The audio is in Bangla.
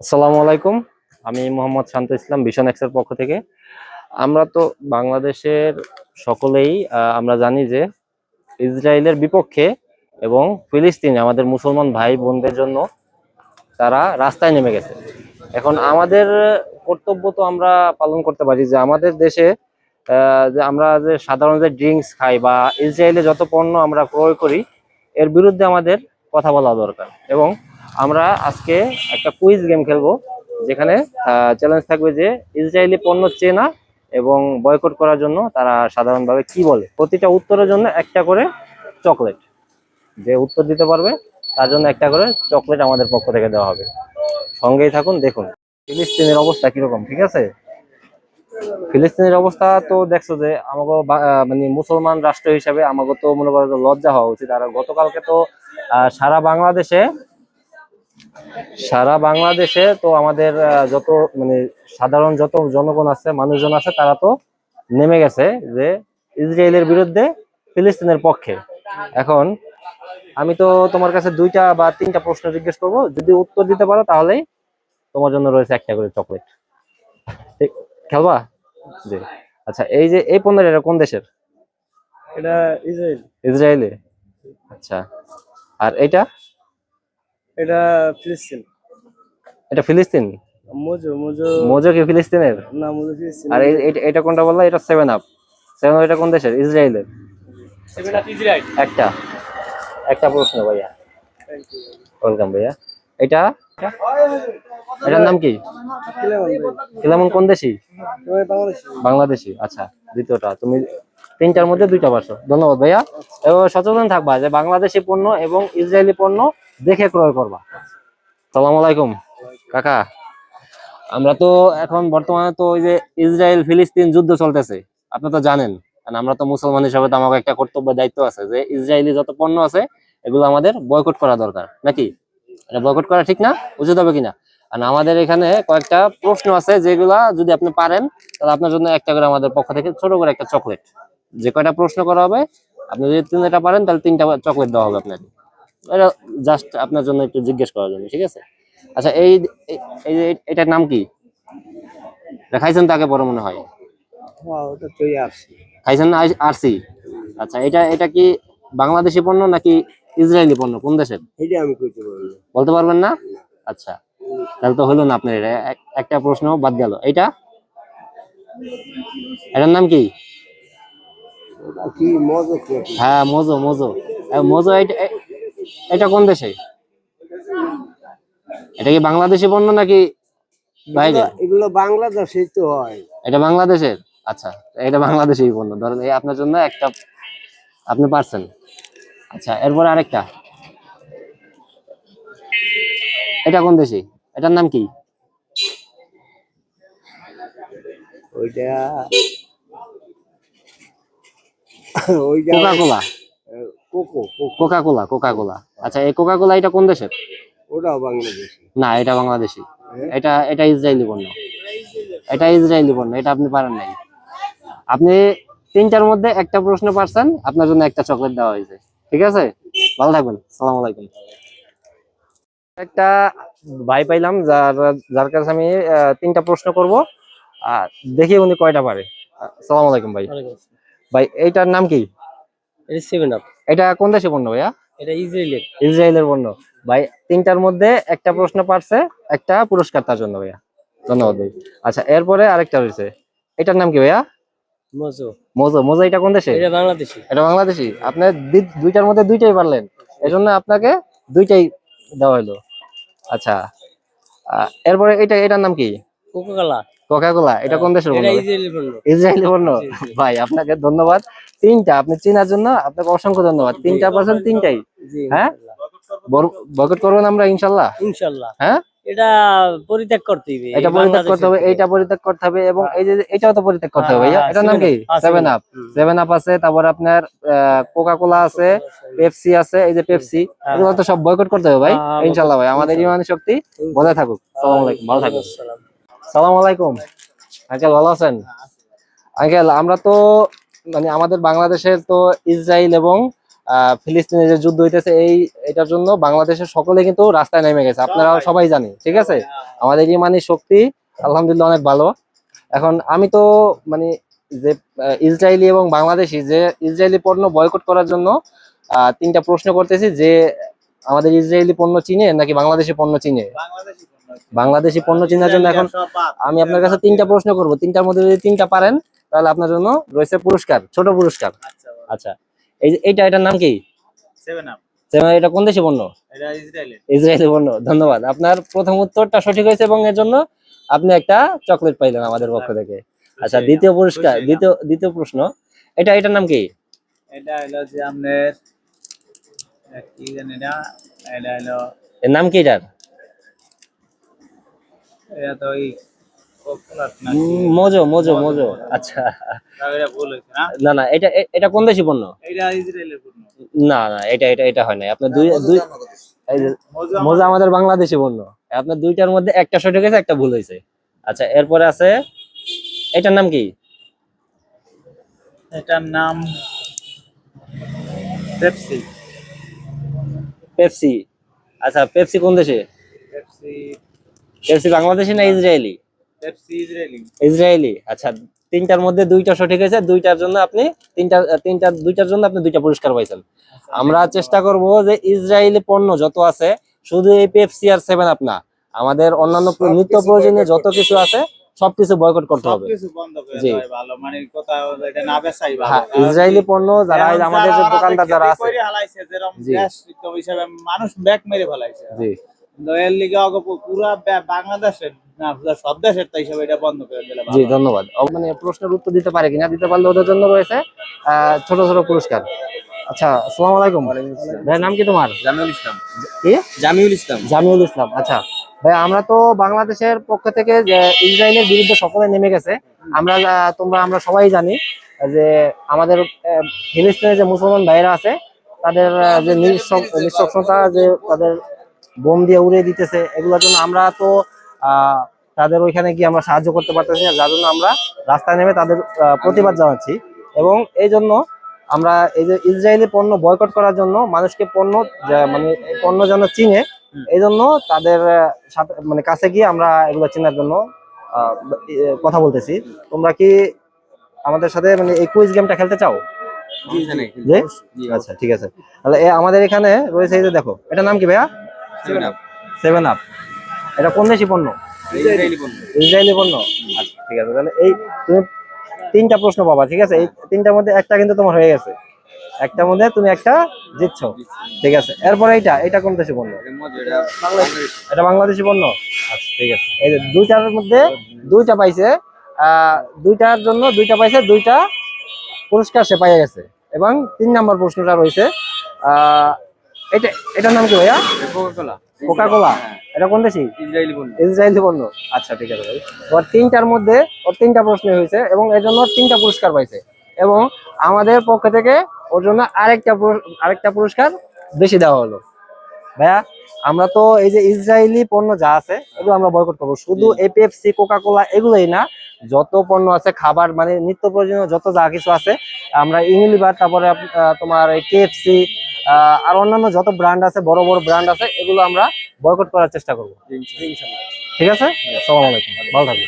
আসসালামু আলাইকুম। আমি মোহাম্মদ শান্ত ইসলাম ভিশন এক্সের পক্ষ থেকে। আমরা তো বাংলাদেশের সকলেই আমরা জানি যে ইসরায়েলের বিপক্ষে এবং ফিলিস্তিনে আমাদের মুসলমান ভাই বোনদের জন্য তারা রাস্তায় নেমে গেছে। এখন আমাদের কর্তব্য তো আমরা পালন করতে পারি যে আমাদের দেশে যে আমরা যে সাধারণ যে ড্রিঙ্কস খাই বা ইসরায়েলে যত পণ্য আমরা ক্রয় করি, এর বিরুদ্ধে আমাদের কথা বলা দরকার। এবং আমরা আজকে একটা কুইজ গেম খেলব, যেখানে চ্যালেঞ্জ থাকবে যে ইসরায়েলি পণ্য চেনা এবং বয়কট করার জন্য তারা সাধারণভাবে কি বলে। প্রতিটা উত্তরের জন্য একটা করে চকলেট যে উত্তর দিতে পারবে, তার জন্য একটা করে চকলেট আমাদের পক্ষ থেকে দেওয়া হবে। সঙ্গেই থাকুন, দেখুন ফিলিস্তিনের অবস্থা কীরকম, ঠিক আছে? ফিলিস্তিনের অবস্থা তো দেখছ যে আমাকে মানে মুসলমান রাষ্ট্র হিসাবে আমাকে তো মনে করো লজ্জা হওয়া উচিত। আর গতকালকে তো সারা বাংলাদেশে সারা বাংলাদেশে তো আমাদের যত মানে সাধারণ যত জনগণ আছে মানুষজন আছে তারা তো নেমে গেছে যে ইসরায়েলের বিরুদ্ধে ফিলিস্তিনের পক্ষে। এখন আমি তো তোমার কাছে দুইটা বা তিনটা প্রশ্ন জিজ্ঞেস করব। যদি উত্তর দিতে পারো তাহলেই তোমার জন্য রয়েছে একটা করে চকলেট। ঠিক খেলবা? জি। আচ্ছা এই যে এই পণ্যটা এটা কোন দেশের? এটা ইসরায়েল। ইসরায়েলে। আচ্ছা। আর এইটা? এটা ফিলিস্তিন। এটা ফিলিস্তিন? মজু মজু। মোজো কি ফিলিস্তিনের? না মজু ফিলিস্তিন। আর এটা কোনটা বললা? এটা সেভেন আপ সেভেন আপ এটা কোন দেশের? ইসরায়েলের। ইসরায়েল একটা। একটা প্রশ্ন ভাইয়া। ওয়েলকাম ভাইয়া। এটা? এটা? এটার নাম কি? কিলামন কোন দেশি? বাংলাদেশি। আচ্ছা দ্বিতীয়টা। তুমি তিনটার মধ্যে দুইটা পারছ। ধন্যবাদ ভাইয়া। এবং সচেতন থাকবা যে বাংলাদেশি পণ্য এবং ইসরায়েলি পণ্য দেখে ক্রয় করবা। সালাম আলাইকুম। কাকা, আমরা তো এখন বর্তমানে তো ওই যে ইসরায়েল ফিলিস্তিন যুদ্ধ চলতেছে, আপনি তো জানেন। আমরা তো মুসলমান হিসাবে তো আমাকে একটা কর্তব্য দায়িত্ব আছে যে ইসরায়েলি যত পণ্য আছে, এগুলো আমাদের বয়কট করা দরকার, নাকি? এটা বয়কট করা ঠিক না? উচিত হবে কিনা? আর আমাদের এখানে কয়েকটা প্রশ্ন আছে যেগুলা যদি আপনি পারেন, তাহলে আপনার জন্য একটা করে আমাদের পক্ষ থেকে ছোট করে একটা চকলেট। যে কয়টা প্রশ্ন করা হবে আপনি যদি তিনটা পারেন তাহলে তিনটা চকলেট দেওয়া হবে আপনাকে। এটা জাস্ট আপনার জন্য একটু জিজ্ঞেস করার জন্য ঠিক আছে? আচ্ছা এই এই- যে এটার নাম কি? এটা খাইছেন তাকে বড় মনে হয়। ওটা খাইছেন না আরসি? আচ্ছা এটা এটা কি বাংলাদেশি পণ্য নাকি ইসরায়েলি পণ্য? কোন দেশের? এটা আমি বলতে পারবেন না? আচ্ছা তাহলে তো হলো না আপনার এটা। একটা প্রশ্ন বাদ গেল। এটা এটার নাম কি? কি মজা হ্যাঁ মোজো মোজো। মোজো এটা- এটা কোন দেশে? এটা কি বাংলাদেশি পণ্য নাকি বাইরে? এগুলো বাংলাদেশে তো হয়। এটা বাংলাদেশের? আচ্ছা এটা বাংলাদেশি পণ্য। ধরেন এই আপনার জন্য একটা আপনি পারছেন। আচ্ছা এরপর আরেকটা। এটা কোন দেশে? এটার নাম কি? ওইটা ওইটা Coca Cola coco coco Coca Cola Coca Cola আচ্ছা এই কোকা কোলা এটা কোন দেশের? ওটাও বাংলাদেশে। না এটা বাংলাদেশি। এটা এটা ইসরায়েলি পণ্য। এটা ইসরায়েলি পণ্য এটা আপনি পারেন নাই। আপনি তিনটার মধ্যে একটা প্রশ্ন পারছেন আপনার জন্য একটা চকলেট দেওয়া হয়েছে। ঠিক আছে? ভালো থাকবেন। সালাম আলাইকুম। একটা ভাই পাইলাম যার যার কাছে আমি আহ, তিনটা প্রশ্ন করব। আর দেখি উনি কয়টা পারে। সালাম আলাইকুম ভাই। ভাই এইটার নাম কি? এটা সেভেন আপ এটা কোন দেশে পণ্য ভাইয়া? এটা ইসরায়েলের। ইসরায়েলের পণ্য ভাই তিনটার মধ্যে একটা প্রশ্ন পারছে একটা পুরস্কার তার জন্য ভাইয়া। ধন্যবাদ ভাই। আচ্ছা এরপরে আরেকটা রয়েছে। এটার নাম কি ভাইয়া? মজু। মোজো। মোজো এটা কোন দেশে? এটা বাংলাদেশি। এটা বাংলাদেশি। আপনি দুইটার মধ্যে দুইটাই পারলেন। এজন্য আপনাকে দুইটাই দেওয়া হলো। আচ্ছা এরপরে এটা এটার নাম কি? কোলা কোকা কোলা এটা কোন দেশের পণ্য? পণ্য ইসরায়েলি পণ্য ভাই আপনাকে ধন্যবাদ। তিনটা আপনি চেনার জন্য আপনাকে অসংখ্য ধন্যবাদ। তিনটা পার্সেন্ট তিনটাই। হ্যাঁ? বয়কট করবেন আমরা ইনশাল্লাহ? ইনশাআল্লাহ হ্যাঁ? এটা পরিত্যাগ করতে হবে এটা পরিত্যাগ করতে হবে এইটা পরিত্যাগ করতে হবে এবং এই যে এটাও তো পরিত্যাগ করতে হবে হ্যাঁ, এটার নাম কি? হ্যাঁ, সেভেন আপ সেভেন আপ আছে তারপর আপনার কোকা কোলা আছে পেপসি আছে এই যে পেপসি এগুলো তো সব বয়কট করতে হবে ভাই। হ্যাঁ, ইনশাল্লাহ ভাই। আমাদের ইমান শক্তি। বজায় থাকুক। ভালো থাকুন। আসসালাম। সালাম আলাইকুম। আঙ্কেল ভালো আছেন? আঙ্কেল আমরা তো মানে আমাদের বাংলাদেশের তো ইসরায়েল এবং ফিলিস্তিনের যে যুদ্ধ হইতেছে এই এটার জন্য বাংলাদেশের সকলে কিন্তু রাস্তায় নেমে গেছে। আপনারা সবাই। জানি ঠিক আছে? আমাদের ইমানি শক্তি আলহামদুলিল্লাহ অনেক ভালো। এখন আমি তো মানে যে ইসরায়েলি এবং বাংলাদেশি যে ইসরায়েলি পণ্য বয়কট করার জন্য আহ, তিনটা প্রশ্ন করতেছি যে আমাদের ইসরায়েলি পণ্য চিনে নাকি বাংলাদেশি পণ্য চিনে? বাংলাদেশি পণ্য চিনার জন্য এখন আমি আপনার কাছে তিনটা প্রশ্ন করব। তিনটার মধ্যে যদি তিনটা পারেন তাহলে আপনার জন্য রয়েছে পুরস্কার ছোট পুরস্কার। আচ্ছা এই যে এইটা এটার নাম কি? সেভেন আপ যেমন এটা কোন দেশি পণ্য? ইসরায়েলি পণ্য ধন্যবাদ। আপনার প্রথম উত্তরটা সঠিক হয়েছে এবং এর জন্য আপনি একটা চকলেট পাইলেন আমাদের পক্ষ থেকে। আচ্ছা দ্বিতীয় পুরস্কার দ্বিতীয় দ্বিতীয় প্রশ্ন। এটা এটার নাম কি? এটা হলো যে আপনার কি জানি না এটা হলো এর নাম কি এটার? এটা তো ওই মোজো মোজো মোজো আচ্ছা। না? না এটা এটা কোন দেশি পণ্য? এটা ইসরায়েলের পণ্য। না না এটা এটা এটা হয় না আপনার দুই দুই মজা আমাদের বাংলাদেশি পণ্য। আপনার দুইটার মধ্যে একটা সঠিক হয়েছে একটা ভুল হয়েছে। আচ্ছা এরপরে আছে এটার নাম কি? এটার নাম পেপসি। পেপসি। আচ্ছা পেপসি কোন দেশে? পেপসি পেপসি বাংলাদেশি না ইসরায়েলি? Pepsi Israeli. ইসরায়েলি। আচ্ছা তিনটার মধ্যে দুইটা সঠিক হয়েছে দুইটার জন্য আপনি তিনটা তিনটা দুইটার জন্য আপনি দুইটা পুরস্কার পাইছেন। আমরা চেষ্টা করব যে ইসরায়েলি পণ্য যত আছে শুধু এই পেপসি আর সেভেন আপ না আমাদের অন্যান্য নিত্য প্রয়োজনীয় যত কিছু আছে সবকিছু বয়কট করতে হবে। জি। ভালো মানে কোথাও এটা না বেচাই ভালো। হ্যাঁ ইসরায়েলি পণ্য যারা আমাদের যে দোকানদার যারা আছে। মানুষ ব্যাক মেরে ফেলাইছে। জি। দয়ের লিগে পুরা বাংলাদেশের না সব দেশের তো হিসাবে এটা বন্ধ করে দিলে জি ধন্যবাদ। মানে প্রশ্নের উত্তর দিতে পারে কিনা দিতে পারলে ওদের জন্য রয়েছে আহ, ছোট ছোট পুরস্কার। আচ্ছা আসসালামু আলাইকুম। ভাইয়ের নাম কি তোমার? জামিউল ইসলাম। কি? জামিউল ইসলাম। জামিউল ইসলাম আচ্ছা। ভাই আমরা তো বাংলাদেশের পক্ষ থেকে যে ইসরায়েলের বিরুদ্ধে সকলে নেমে গেছে আমরা আহ, তোমরা আমরা সবাই জানি যে আমাদের ফিলিস্তিনে যে মুসলমান ভাইরা আছে তাদের যে নিঃসং- নিঃশংসতা যে তাদের বোম দিয়ে উড়িয়ে দিতেছে এগুলোর জন্য আমরা তো আহ, তাদের ওইখানে গিয়ে আমরা সাহায্য করতে পারতেছি না যার জন্য আমরা রাস্তায় নেমে তাদের প্রতিবাদ জানাচ্ছি। এবং এই জন্য আমরা এই যে ইসরায়েলি পণ্য বয়কট করার জন্য মানুষকে পণ্য মানে পণ্য যেন চিনে এই জন্য তাদের সাথে মানে কাছে গিয়ে আমরা এগুলো চেনার জন্য আহ, কথা বলতেছি। তোমরা কি আমাদের সাথে মানে এই কুইজ গেমটা খেলতে চাও? আচ্ছা ঠিক আছে। তাহলে আমাদের এখানে রয়েছে এই যে দেখো এটা নাম কি ভাইয়া? সেভেন আপ এটা কোন দেশি পণ্য? ইসরায়েলি পণ্য। আচ্ছা ঠিক আছে তাহলে এই তুমি তিনটা প্রশ্ন পাবা ঠিক আছে? এই তিনটার মধ্যে একটা কিন্তু তোমার হয়ে গেছে। একটার মধ্যে তুমি একটা জিতছ। ঠিক আছে এরপরে এইটা এটা কোন দেশি পণ্য? এটা বাংলাদেশি। পণ্য? আচ্ছা ঠিক আছে। এই যে দুইটার মধ্যে দুইটা পাইছে দুইটার জন্য দুইটা পাইছে দুইটা পুরস্কার সে পাইয়ে গেছে। এবং তিন নাম্বার প্রশ্নটা রয়েছে এটা এটার নাম কি ভাইয়া? কোকা কোলা এটা কোন দেশি? ইসরায়েলি পণ্য ইসরায়েলি পণ্য আচ্ছা ঠিক আছে ভাই। ওর তিনটার মধ্যে ওর তিনটা প্রশ্ন হয়েছে এবং এর জন্য তিনটা পুরস্কার পাইছে। এবং আমাদের পক্ষ থেকে ওর জন্য আরেকটা আরেকটা পুরস্কার বেশি দেওয়া হলো। ভাইয়া আমরা তো এই যে ইসরায়েলি পণ্য যা আছে এগুলো আমরা বয়কট করব। শুধু এপিএফসি কোকা কোলা এগুলোই না যত পণ্য আছে খাবার মানে নিত্য প্রয়োজনীয় যত যা কিছু আছে আমরা ইউনিলিভার তারপরে তোমার কেএফসি আর অন্যান্য যত ব্র্যান্ড আছে বড় বড় ব্র্যান্ড আছে এগুলো আমরা বয়কট করার চেষ্টা করব। ঠিক আছে? সালাম আলাইকুম। ভালো থাকবেন।